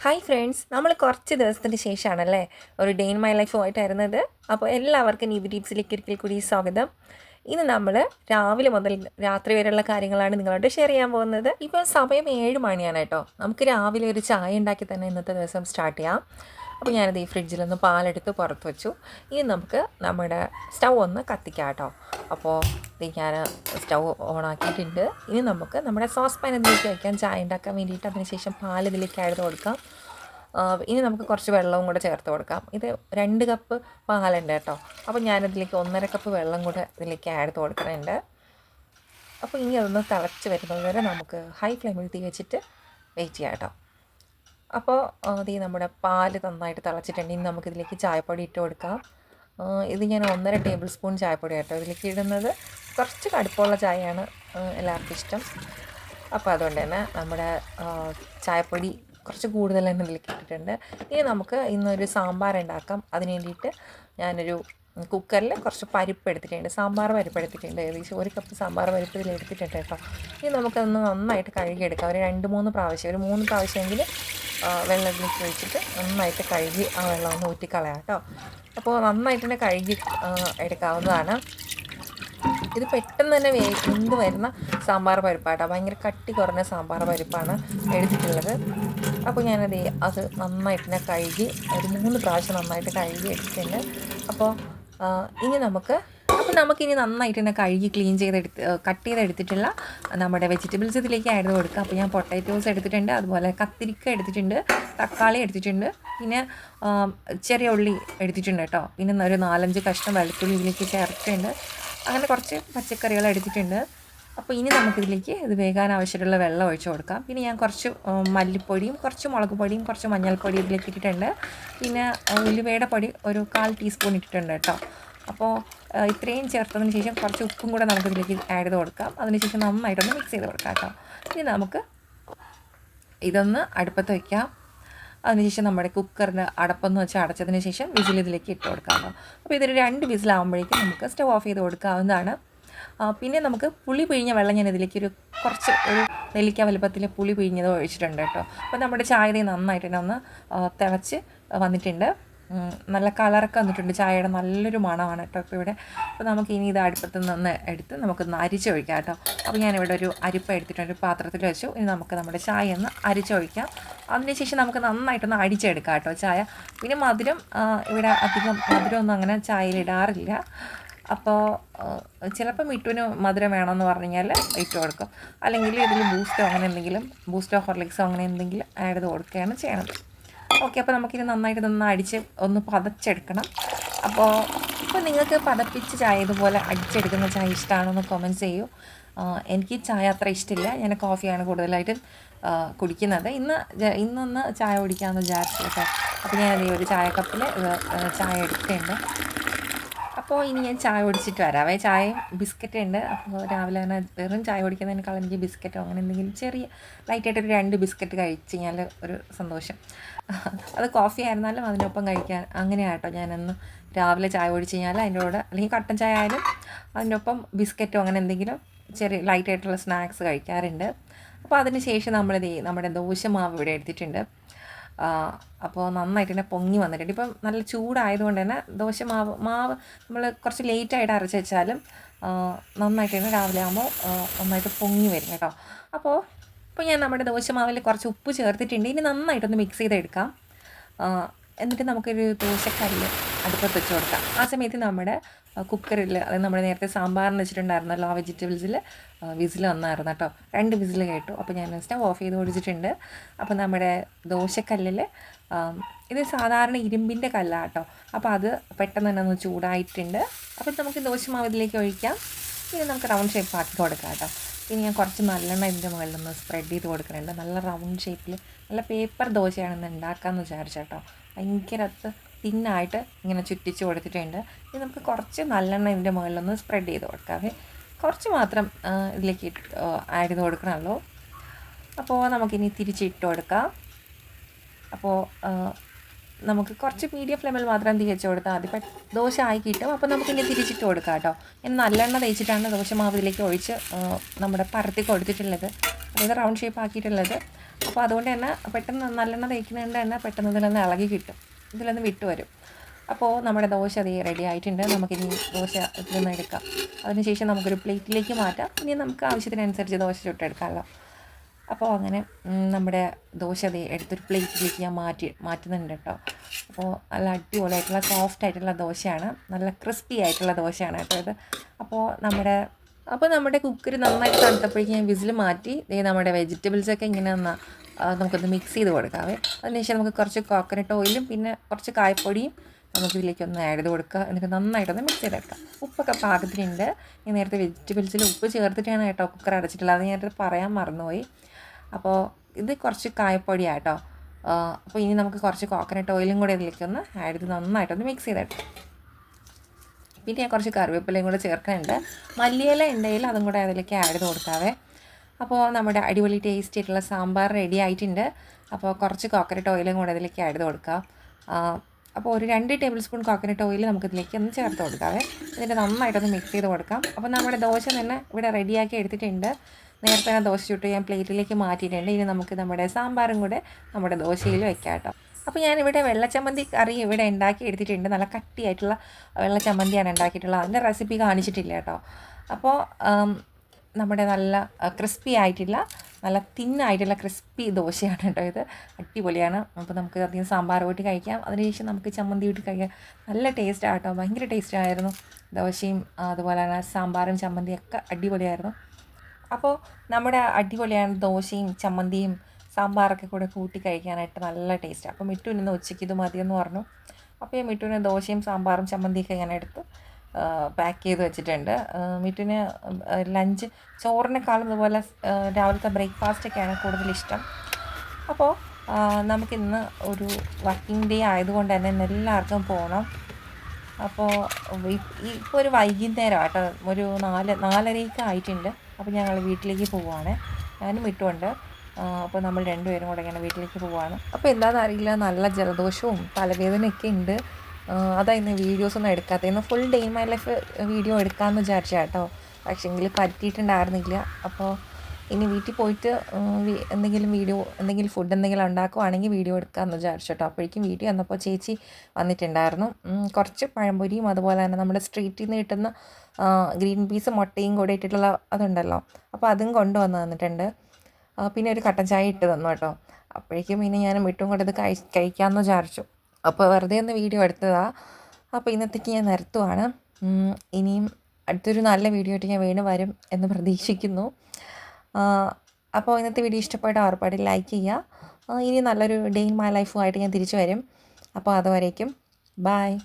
Hi friends നമ്മൾ കുറച്ച് ദിവസത്തിന് ശേഷമാണല്ലേ ഒരു ഡേ ഇൻ മൈ ലൈഫുമായിട്ടായിരുന്നത് അപ്പോൾ എല്ലാവർക്കും ഈ ടിപ്സിലേക്ക് ഒരിക്കൽ കൂടി സ്വാഗതം. ഇന്ന് നമ്മൾ രാവിലെ മുതൽ രാത്രി വരെയുള്ള കാര്യങ്ങളാണ് നിങ്ങളോട് ഷെയർ ചെയ്യാൻ പോകുന്നത്. ഇപ്പോൾ സമയം ഏഴ് മണിയാണ് കേട്ടോ. നമുക്ക് രാവിലെ ഒരു ചായ ഉണ്ടാക്കി തന്നെ ഇന്നത്തെ ദിവസം സ്റ്റാർട്ട് ചെയ്യാം. അപ്പോൾ ഞാനത് ഈ ഫ്രിഡ്ജിൽ നിന്ന് പാലെടുത്ത് പുറത്ത് വെച്ചു. ഇനി നമുക്ക് നമ്മുടെ സ്റ്റൗ ഒന്ന് കത്തിക്കാം കേട്ടോ. അപ്പോൾ ഞാൻ സ്റ്റൗ ഓണാക്കിയിട്ടുണ്ട് ഇനി നമുക്ക് നമ്മുടെ സോസ് പാൻ ഇതിലേക്ക് വയ്ക്കാം ചായ ഉണ്ടാക്കാൻ വേണ്ടിയിട്ട് അതിനുശേഷം പാൽ ഇതിലേക്ക് ആഡ് കൊടുക്കാം. ഇനി നമുക്ക് കുറച്ച് വെള്ളവും കൂടെ ചേർത്ത് കൊടുക്കാം. ഇത് രണ്ട് കപ്പ് പാലുണ്ട് കേട്ടോ. അപ്പോൾ ഞാനിതിലേക്ക് ഒന്നര കപ്പ് വെള്ളം കൂടെ ഇതിലേക്ക് ആഡ് കൊടുക്കുന്നുണ്ട്. അപ്പോൾ ഇനി അതൊന്ന് തിളച്ച് വരുന്നത് വരെ നമുക്ക് ഹൈ ഫ്ലെയിമിൽ തീ വെച്ചിട്ട് വെയിറ്റ് ചെയ്യാം കേട്ടോ. അപ്പോൾ അത് നമ്മുടെ പാൽ നന്നായിട്ട് തിളച്ചിട്ടുണ്ട്. ഇനി നമുക്കിതിലേക്ക് ചായപ്പൊടി ഇട്ട് കൊടുക്കാം. ഇത് ഞാൻ ഒന്നര ടേബിൾ സ്പൂൺ ചായപ്പൊടി കേട്ടോ ഇതിലേക്ക് ഇടുന്നത്. കുറച്ച് കടുപ്പമുള്ള ചായയാണ് എല്ലാവർക്കും ഇഷ്ടം. അപ്പോൾ അതുകൊണ്ട് തന്നെ നമ്മുടെ ചായപ്പൊടി കുറച്ച് കൂടുതൽ തന്നെ ഇതിലേക്ക് ഇട്ടിട്ടുണ്ട് ഇനി നമുക്ക് ഇന്നൊരു സാമ്പാർ ഉണ്ടാക്കാം. അതിന് വേണ്ടിയിട്ട് ഞാനൊരു കുക്കറിൽ കുറച്ച് പരിപ്പ് എടുത്തിട്ടുണ്ട്. സാമ്പാർ പരിപ്പ് എടുത്തിട്ടുണ്ട്. ഏകദേശം ഒരു കപ്പ് സാമ്പാർ പരിപ്പ് ഇതിൽ എടുത്തിട്ടുണ്ട് കേട്ടോ. ഇനി നമുക്കതൊന്ന് നന്നായിട്ട് കഴുകിയെടുക്കാം. ഒരു രണ്ട് മൂന്ന് പ്രാവശ്യം ഒരു മൂന്ന് പ്രാവശ്യമെങ്കിൽ വെള്ളത്തിലേക്ക് ഒഴിച്ചിട്ട് നന്നായിട്ട് കഴുകി ആ വെള്ളം ഒന്ന് ഊറ്റിക്കളയാം കേട്ടോ. അപ്പോൾ നന്നായിട്ട് തന്നെ കഴുകി എടുക്കാവുന്നതാണ്. ഇത് പെട്ടെന്ന് തന്നെ വേ വെന്ത് വരുന്ന സാമ്പാർ പരിപ്പാട്ടാണ് ഭയങ്കര കട്ടി കുറഞ്ഞ സാമ്പാർ പരിപ്പാണ് എടുത്തിട്ടുള്ളത്. അപ്പോൾ ഞാനത് അത് നന്നായിട്ട് തന്നെ കഴുകി ഒരു മൂന്ന് പ്രാവശ്യം നന്നായിട്ട് കഴുകി എടുത്തിട്ടുണ്ട്. അപ്പോൾ ഇനി നമുക്ക് അപ്പോൾ നമുക്കിനി നന്നായിട്ട് തന്നെ കഴുകി ക്ലീൻ ചെയ്തെടുത്ത് കട്ട് ചെയ്തെടുത്തിട്ടുള്ള നമ്മുടെ വെജിറ്റബിൾസ് ഇതിലേക്കായിരുന്നു കൊടുക്കുക. അപ്പോൾ ഞാൻ പൊട്ടാറ്റോസ് എടുത്തിട്ടുണ്ട് അതുപോലെ കത്തിരിക്ക എടുത്തിട്ടുണ്ട് തക്കാളി എടുത്തിട്ടുണ്ട് പിന്നെ ചെറിയ ഉള്ളി എടുത്തിട്ടുണ്ട് കേട്ടോ. പിന്നെ ഒരു നാലഞ്ച് കഷ്ണം വെളുത്തുള്ളി ഇതിലേക്ക് ചേർത്തിട്ടുണ്ട്. അങ്ങനെ കുറച്ച് പച്ചക്കറികൾ എടുത്തിട്ടുണ്ട്. അപ്പോൾ ഇനി നമുക്കിതിലേക്ക് ഇത് വേകാൻ ആവശ്യമുള്ള വെള്ളം ഒഴിച്ച് കൊടുക്കാം. പിന്നെ ഞാൻ കുറച്ച് മല്ലിപ്പൊടിയും കുറച്ച് മുളക് പൊടിയും കുറച്ച് മഞ്ഞൾപ്പൊടിയും ഇതിലേക്ക് ഇട്ടിട്ടുണ്ട്. പിന്നെ ഉലുവയുടെ പൊടി ഒരു കാൽ ടീസ്പൂൺ ഇട്ടിട്ടുണ്ട് കേട്ടോ. അപ്പോൾ ഇത്രയും ചേർത്തതിന് ശേഷം കുറച്ച് ഉപ്പും കൂടെ നമുക്ക് ഇതിലേക്ക് ആഡ് ചെയ്ത് കൊടുക്കാം. അതിനുശേഷം നന്നായിട്ടൊന്ന് മിക്സ് ചെയ്ത് കൊടുക്കാം കേട്ടോ. ഇനി നമുക്ക് ഇതൊന്ന് അടുപ്പത്ത് വയ്ക്കാം അതിനുശേഷം നമ്മുടെ കുക്കറിന് അടപ്പെന്ന് വെച്ച് അടച്ചതിന് ശേഷം വിസിൽ ഇതിലേക്ക് ഇട്ട് കൊടുക്കാമല്ലോ അപ്പോൾ ഇതൊരു രണ്ട് വിസിലാകുമ്പോഴേക്കും നമുക്ക് സ്റ്റവ് ഓഫ് ചെയ്ത് കൊടുക്കാവുന്നതാണ്. പിന്നെ നമുക്ക് പുളി പിഴിഞ്ഞ വെള്ളം ഞാൻ ഇതിലേക്ക് ഒരു കുറച്ച് ഒരു നെല്ലിക്ക വലുപ്പത്തിൽ പുളി പിഴിഞ്ഞത് ഒഴിച്ചിട്ടുണ്ട് കേട്ടോ. അപ്പോൾ നമ്മുടെ ചായ നന്നായിട്ട് തന്നെ ഒന്ന് തിളച്ച് വന്നിട്ടുണ്ട്. നല്ല കളറൊക്കെ വന്നിട്ടുണ്ട്. ചായയുടെ നല്ലൊരു മണമാണ് കേട്ടോ ഇപ്പോൾ ഇവിടെ. അപ്പോൾ നമുക്ക് ഇനി ഇത് അടുപ്പത്ത് നിന്ന് എടുത്ത് നമുക്കൊന്ന് അരിച്ചൊഴിക്കാം കേട്ടോ. അപ്പോൾ ഞാനിവിടെ ഒരു അരിപ്പ എടുത്തിട്ടുണ്ട്. ഒരു പാത്രത്തിൽ വെച്ചു. ഇനി നമുക്ക് നമ്മുടെ ചായ ഒന്ന് അരിച്ചൊഴിക്കാം. അതിനുശേഷം നമുക്ക് നന്നായിട്ടൊന്ന് അടിച്ചെടുക്കാം കേട്ടോ ചായ. പിന്നെ മധുരം ഇവിടെ അധികം മധുരമൊന്നും അങ്ങനെ ചായയിലിടാറില്ല അപ്പോൾ ചിലപ്പോൾ മിട്ടുവിന് മധുരം വേണമെന്ന് പറഞ്ഞു കഴിഞ്ഞാൽ ഇട്ട് കൊടുക്കും. അല്ലെങ്കിൽ ഇതിൽ ബൂസ്റ്റോ അങ്ങനെ എന്തെങ്കിലും ബൂസ്റ്റോ ഹോർലിക്സോ അങ്ങനെ എന്തെങ്കിലും ആഡ് ചെയ്ത് കൊടുക്കുകയാണ് ചെയ്യണത്. ഓക്കെ അപ്പോൾ നമുക്കിത് നന്നായിട്ട് ഇതൊന്ന് അടിച്ച് ഒന്ന് പതച്ചെടുക്കണം. അപ്പോൾ ഇപ്പോൾ നിങ്ങൾക്ക് പതപ്പിച്ച് ചായ ഇതുപോലെ അടിച്ചെടുക്കുന്ന ചായ ഇഷ്ടമാണെന്ന് കമന്റ് ചെയ്യൂ. എനിക്ക് ചായ അത്ര ഇഷ്ടമില്ല ഞാൻ കോഫിയാണ് കൂടുതലായിട്ട് കുടിക്കുന്നത്. ഇന്ന് ഇന്നൊന്ന് ചായ കുടിക്കാമെന്ന് വിചാരിച്ചു കേട്ടോ അപ്പോൾ ഞാൻ ഈ ഒരു ചായ ചായ എടുത്തിട്ടുണ്ട് അപ്പോൾ ഇനി ഞാൻ ചായ കുടിച്ചിട്ട് വരാവേ ചായയും ബിസ്ക്കറ്റ് ഉണ്ട്. അപ്പോൾ രാവിലെ തന്നെ വെറും ചായ കുടിക്കുന്നതിനേക്കാൾ എനിക്ക് ബിസ്ക്കറ്റോ അങ്ങനെ എന്തെങ്കിലും ചെറിയ ലൈറ്റായിട്ട് ഒരു രണ്ട് ബിസ്ക്കറ്റ് കഴിച്ച് കഴിഞ്ഞാൽ ഒരു സന്തോഷം. അത് കോഫി ആയിരുന്നാലും അതിനൊപ്പം കഴിക്കാൻ അങ്ങനെയാട്ടോ ഞാനൊന്ന് രാവിലെ ചായ കുടിച്ച് കഴിഞ്ഞാൽ അതിന്റെ കൂടെ അല്ലെങ്കിൽ കട്ടൻ ചായ ആയാലും അതിനൊപ്പം ബിസ്ക്കറ്റോ അങ്ങനെ എന്തെങ്കിലും ചെറിയ ലൈറ്റായിട്ടുള്ള സ്നാക്സ് കഴിക്കാറുണ്ട്. അപ്പോൾ അതിന് ശേഷം നമ്മളിത് നമ്മുടെ ദോശമാവ് ഇവിടെ എടുത്തിട്ടുണ്ട്. അപ്പോൾ നന്നായിട്ട് തന്നെ പൊങ്ങി വന്നിട്ടുണ്ട്. ഇപ്പം നല്ല ചൂടായതുകൊണ്ട് തന്നെ ദോശ മാവ് മാവ് നമ്മൾ കുറച്ച് ലേറ്റായിട്ട് അരച്ച് വെച്ചാലും നന്നായിട്ട് തന്നെ രാവിലെ ആകുമ്പോൾ നന്നായിട്ട് പൊങ്ങി വരും കേട്ടോ. അപ്പോൾ ഇപ്പോൾ ഞാൻ നമ്മുടെ ദോശ ദോശമാവിൽ കുറച്ച് ഉപ്പ് ചേർത്തിട്ടുണ്ട്. ഇനി നന്നായിട്ടൊന്ന് മിക്സ് ചെയ്തെടുക്കാം. എന്നിട്ട് നമുക്കൊരു ദോശക്കല്ല് അടുപ്പത്ത് വെച്ച് കൊടുക്കാം. ആ സമയത്ത് നമ്മുടെ കുക്കറിൽ അതായത് നമ്മൾ നേരത്തെ സാമ്പാറിന് വെച്ചിട്ടുണ്ടായിരുന്നല്ലോ ആ വെജിറ്റബിൾസിൽ വിസിൽ വന്നായിരുന്നു കേട്ടോ. രണ്ട് വിസിൽ കേട്ടു. അപ്പോൾ ഞാൻ സ്റ്റവ് ഓഫ് ചെയ്ത് ഓടിച്ചിട്ടുണ്ട് അപ്പോൾ നമ്മുടെ ദോശക്കല്ലിൽ ഇത് സാധാരണ ഇരുമ്പിന്റെ കല്ലാണ് കേട്ടോ. അപ്പോൾ അത് പെട്ടെന്ന് തന്നെ ഒന്ന് ചൂടായിട്ടുണ്ട്. അപ്പോൾ നമുക്ക് ദോശമാവ് ഇതിലേക്ക് ഒഴിക്കാം. ഇനി നമുക്ക് റൗണ്ട് ഷേപ്പ് ആക്കി കൊടുക്കാം കേട്ടോ. ഇനി ഞാൻ കുറച്ച് നല്ലെണ്ണ ഇതിന്റെ മുകളിൽ ഒന്ന് സ്പ്രെഡ് ചെയ്ത് കൊടുക്കുന്നുണ്ട്. നല്ല റൗണ്ട് ഷേപ്പിൽ നല്ല പേപ്പർ ദോശയാണെന്ന് ഉണ്ടാക്കാമെന്ന് വിചാരിച്ചു കേട്ടോ. ഭയങ്കര അത് തിന്നായിട്ട് ഇങ്ങനെ ചുറ്റിച്ച് കൊടുത്തിട്ടുണ്ട്. ഇനി നമുക്ക് കുറച്ച് നല്ലെണ്ണ ഇതിന്റെ മുകളിലൊന്ന് സ്പ്രെഡ് ചെയ്ത് കൊടുക്കാവേ കുറച്ച് മാത്രം ഇതിലേക്ക് ആഡ് ചെയ്ത് കൊടുക്കണമല്ലോ അപ്പോൾ നമുക്കിനി തിരിച്ചിട്ട് കൊടുക്കാം. അപ്പോൾ നമുക്ക് കുറച്ച് മീഡിയം ഫ്ലെയിമിൽ മാത്രം തികച്ച് കൊടുത്താൽ മതി. ദോശ ആയി കിട്ടും. അപ്പോൾ നമുക്കിനി തിരിച്ചിട്ട് കൊടുക്കാം കേട്ടോ. ഇനി നല്ലെണ്ണ തേച്ചിട്ടാണ് ദോശ മാവ് ഇതിലേക്ക് ഒഴിച്ച് നമ്മുടെ പരത്തി കൊടുത്തിട്ടുള്ളത്. അതായത് റൗണ്ട് ഷേപ്പ് ആക്കിയിട്ടുള്ളത്. അപ്പോൾ അതുകൊണ്ട് തന്നെ പെട്ടെന്ന് നല്ലെണ്ണ തേക്കുന്നതുകൊണ്ട് തന്നെ പെട്ടെന്ന് ഇതിലൊന്ന് ഇളകി കിട്ടും. ഇതിലൊന്ന് വിട്ട് വരും അപ്പോൾ നമ്മുടെ ദോശ അത് റെഡി ആയിട്ടുണ്ട്. നമുക്കിനി ദോശ ഇതിൽ നിന്ന് എടുക്കാം. അതിനുശേഷം നമുക്കൊരു പ്ലേറ്റിലേക്ക് മാറ്റാം. ഇനി നമുക്ക് ആവശ്യത്തിനനുസരിച്ച് ദോശ ചുട്ടെടുക്കാമല്ലോ. അപ്പോൾ അങ്ങനെ നമ്മുടെ ദോശ അത് എടുത്തൊരു പ്ലേറ്റിലേക്ക് ഞാൻ മാറ്റി മാറ്റുന്നുണ്ട് കേട്ടോ. അപ്പോൾ നല്ല അടിപൊളിയായിട്ടുള്ള സോഫ്റ്റ് ആയിട്ടുള്ള ദോശയാണ്. നല്ല ക്രിസ്പി ആയിട്ടുള്ള ദോശയാണ് കേട്ടോ ഇത്. അപ്പോൾ നമ്മുടെ അപ്പോൾ നമ്മുടെ കുക്കർ നന്നായിട്ട് തണുത്തപ്പോഴേക്കും ഞാൻ വിസിൽ മാറ്റി. നമ്മുടെ വെജിറ്റബിൾസൊക്കെ ഇങ്ങനെ നമുക്കൊന്ന് മിക്സ് ചെയ്ത് കൊടുക്കാവേ അതിനുശേഷം നമുക്ക് കുറച്ച് കോക്കനട്ട് ഓയിലും പിന്നെ കുറച്ച് ഇതിലേക്ക് ഒന്ന് ആഡ് ചെയ്ത് കൊടുക്കുക എന്നിട്ട് നന്നായിട്ടൊന്ന് മിക്സ് ചെയ്തെടുക്കാം ഉപ്പൊക്കെ പാകത്തിനുണ്ട്. ഞാൻ നേരത്തെ വെജിറ്റബിൾസിൽ ഉപ്പ് ചേർത്തിട്ടാണ് കേട്ടോ കുക്കർ അടച്ചിട്ടുള്ളത്. അത് ഞാനത് പറയാൻ മറന്നുപോയി. അപ്പോൾ ഇത് കുറച്ച് കായപ്പൊടിയാണ് കേട്ടോ. അപ്പോൾ ഇനി നമുക്ക് കുറച്ച് കോക്കനട്ട് ഓയിലും കൂടെ ഇതിലേക്ക് ഒന്ന് ആഡ് ചെയ്ത് നന്നായിട്ടൊന്ന് മിക്സ് ചെയ്തെടുക്കാം പിന്നെ ഞാൻ കുറച്ച് കറിവേപ്പിലയും കൂടെ ചേർക്കുന്നുണ്ട് മല്ലിയില ഉണ്ടെങ്കിൽ അതും കൂടെ അതിലേക്ക് ആഡ് ചെയ്ത് കൊടുക്കാവേ അപ്പോൾ നമ്മുടെ അടിപൊളി ടേസ്റ്റ് ആയിട്ടുള്ള സാമ്പാർ റെഡി ആയിട്ടുണ്ട്. അപ്പോൾ കുറച്ച് കോക്കനട്ട് ഓയിലും കൂടെ അതിലേക്ക് ആഡ് കൊടുക്കാം. അപ്പോൾ ഒരു രണ്ട് ടേബിൾ സ്പൂൺ കോക്കനട്ട് ഓയിൽ നമുക്ക് ഇതിലേക്ക് ഒന്ന് ചേർത്ത് കൊടുക്കാവേ. എന്നിട്ട് നന്നായിട്ടൊന്ന് മിക്സ് ചെയ്ത് കൊടുക്കാം. അപ്പോൾ നമ്മുടെ ദോശ തന്നെ ഇവിടെ റെഡിയാക്കി എടുത്തിട്ടുണ്ട്. നേരത്തെ തന്നെ ദോശ ചുട്ട് ഞാൻ പ്ലേറ്റിലേക്ക് മാറ്റിയിട്ടുണ്ട്. ഇനി നമുക്ക് നമ്മുടെ സാമ്പാറും കൂടെ നമ്മുടെ ദോശയിൽ വെക്കാം കേട്ടോ. അപ്പോൾ ഞാനിവിടെ വെള്ളച്ചമ്മന്തി കറി ഇവിടെ ഉണ്ടാക്കി എടുത്തിട്ടുണ്ട്. നല്ല കട്ടിയായിട്ടുള്ള വെള്ളച്ചമ്മന്തിയാണ് ഉണ്ടാക്കിയിട്ടുള്ളത്. അതിന്റെ റെസിപ്പി കാണിച്ചിട്ടില്ല കേട്ടോ. അപ്പോൾ ആം, നമ്മുടെ നല്ല ക്രിസ്പി ആയിട്ടുള്ള നല്ല തിൻ തിന്നായിട്ടുള്ള ക്രിസ്പി ദോശയാണ് കേട്ടോ ഇത്. അടിപൊളിയാണ്. അപ്പോൾ നമുക്ക് അധികം സാമ്പാർ കൂട്ടി കഴിക്കാം. അതിനുശേഷം നമുക്ക് ചമ്മന്തി കൂട്ടി കഴിക്കാം. നല്ല ടേസ്റ്റ് ആട്ടോ ഭയങ്കര ടേസ്റ്റ് ആയിരുന്നു. ദോശയും അതുപോലെ തന്നെ സാമ്പാറും ചമ്മന്തിയും ഒക്കെ അടിപൊളിയായിരുന്നു. അപ്പോൾ നമ്മുടെ അടിപൊളിയാണ് ദോശയും ചമ്മന്തിയും സാമ്പാറൊക്കെ കൂടെ കൂട്ടി കഴിക്കാനായിട്ട് നല്ല ടേസ്റ്റ് അപ്പോൾ മിട്ടുവിനൊന്ന് ഉച്ചയ്ക്ക് ഇത് മതിയെന്ന് പറഞ്ഞു. അപ്പോൾ ഈ മിട്ടുവിന് ദോശയും സാമ്പാറും ചമ്മന്തിയൊക്കെ ഞാൻ എടുത്ത്. പാക്ക് ചെയ്ത് വെച്ചിട്ടുണ്ട്. മിറ്റിന് ലഞ്ച് ചോറിനെക്കാളും ഇതുപോലെ രാവിലത്തെ ബ്രേക്ക്ഫാസ്റ്റൊക്കെയാണ് കൂടുതൽ ഇഷ്ടം. അപ്പോൾ നമുക്കിന്ന് ഒരു വർക്കിംഗ് ഡേ ആയതുകൊണ്ട് തന്നെ എല്ലാവർക്കും പോകണം അപ്പോൾ ഇപ്പോൾ ഒരു വൈകുന്നേരം കേട്ടോ ഒരു നാല് നാലരയ്ക്ക് ആയിട്ടുണ്ട്. അപ്പോൾ ഞങ്ങൾ വീട്ടിലേക്ക് പോവുകയാണ് ഞാനും വിട്ടുകൊണ്ട് അപ്പോൾ നമ്മൾ രണ്ടുപേരും കൂടെ ഇങ്ങനെ വീട്ടിലേക്ക് പോവുകയാണ് അപ്പോൾ എന്താണെന്ന് അറിയില്ല നല്ല ജലദോഷവും തലവേദനയൊക്കെ ഉണ്ട്. ആ, അതാ ഇന്ന് വീഡിയോസ് ഒന്നും എടുക്കാത്ത. ഇന്ന് full day in my life video എടുക്കാമെന്ന് വിചാരിച്ച കേട്ടോ പക്ഷേങ്കിൽ പറ്റിയിട്ടുണ്ടായിരുന്നില്ല. അപ്പോൾ ഇനി വീട്ടിൽ പോയിട്ട് എന്തെങ്കിലും വീഡിയോ എന്തെങ്കിലും ഫുഡ് എന്തെങ്കിലും ഉണ്ടാക്കുവാണെങ്കിൽ വീഡിയോ എടുക്കാമെന്ന് വിചാരിച്ചു കേട്ടോ അപ്പോഴേക്കും വീഡിയോ വന്നപ്പോൾ ചേച്ചി വന്നിട്ടുണ്ടായിരുന്നു. കുറച്ച് പഴംപൊരിയും അതുപോലെ തന്നെ നമ്മുടെ സ്ട്രീറ്റിൽ നിന്ന് കിട്ടുന്ന ഗ്രീൻ പീസ് മുട്ടയും കൂടെ ഇട്ടിട്ടുള്ള അതുണ്ടല്ലോ. അപ്പോൾ അതും കൊണ്ടുവന്ന് തന്നിട്ടുണ്ട്. പിന്നെ ഒരു കട്ടൻ ചായ ഇട്ട് തന്നു കേട്ടോ അപ്പോഴേക്കും പിന്നെ ഞാൻ വീട്ടും കൊണ്ടത് കഴി കഴിക്കാമെന്ന് വിചാരിച്ചു. അപ്പോൾ വെറുതെ ഒന്ന് വീഡിയോ എടുത്തതാണ് അപ്പോൾ ഇന്നത്തേക്ക് ഞാൻ നിർത്തുവാണ്. ഇനിയും അടുത്തൊരു നല്ല വീഡിയോ ആയിട്ട് ഞാൻ വീണ്ടും വരും എന്ന് പ്രതീക്ഷിക്കുന്നു. അപ്പോൾ ഇന്നത്തെ വീഡിയോ ഇഷ്ടപ്പെട്ട ഉറപ്പായിട്ട് ലൈക്ക് ചെയ്യുക. ഇനി നല്ലൊരു ഡേ ഇൻ മൈ ലൈഫുമായിട്ട് ഞാൻ തിരിച്ചു വരും. അപ്പോൾ അതുവരേക്കും. ബായ്